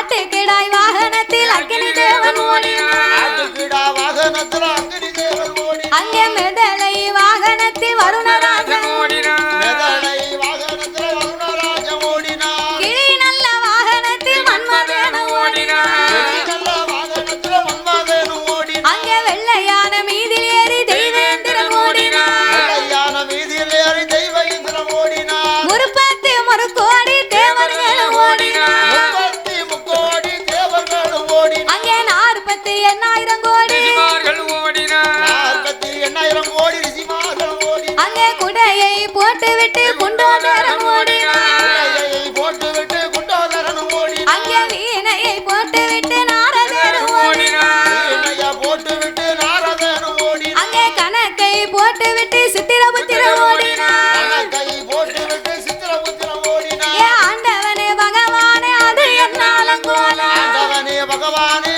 ஆட்டுக்கிடாய் வாகனத்தில் அக்கினி தேவன் ஓடினான் ஆட்டுக்கிடா வாகனத்துல அக்னி தேவன் ஓடி அங்கே மெதலை வாகனத்தில் வருணராஜன் மெதலை வாகனத்துல வருணராஜன் ஓடினான். கிளி நல்ல வாகனத்தில் மன்மதேன ஓடினான். நல்ல வாகனத்துல மன்மதேனும் ஓடினான். அங்கே வெள்ளையான மீதில் நாற்பத்தி எண்ணாயிரம் கோடி. எண்ணாயிரம் கோடி அங்கே குடையை போட்டுவிட்டு குண்டோதரன் ஓடினான் பிள்ளையை போட்டுவிட்டு குண்டோதரனும் ஓடினான் அங்கே வீணையை போட்டுவிட்டு நாரதரும் ஓடினான் வீணைய போட்டுவிட்டு நாரதனும் ஓடினான் அங்கே கணக்கை போட்டுவிட்டு சித்திரபுத்திரம் ஓடினான் கணக்கை போட்டுவிட்டு சித்திரபுத்திரம் ஓடினான் ஏ ஆண்டவனே பகவானே அது என்னாலும் கோலம் ஆண்டவனே பகவானே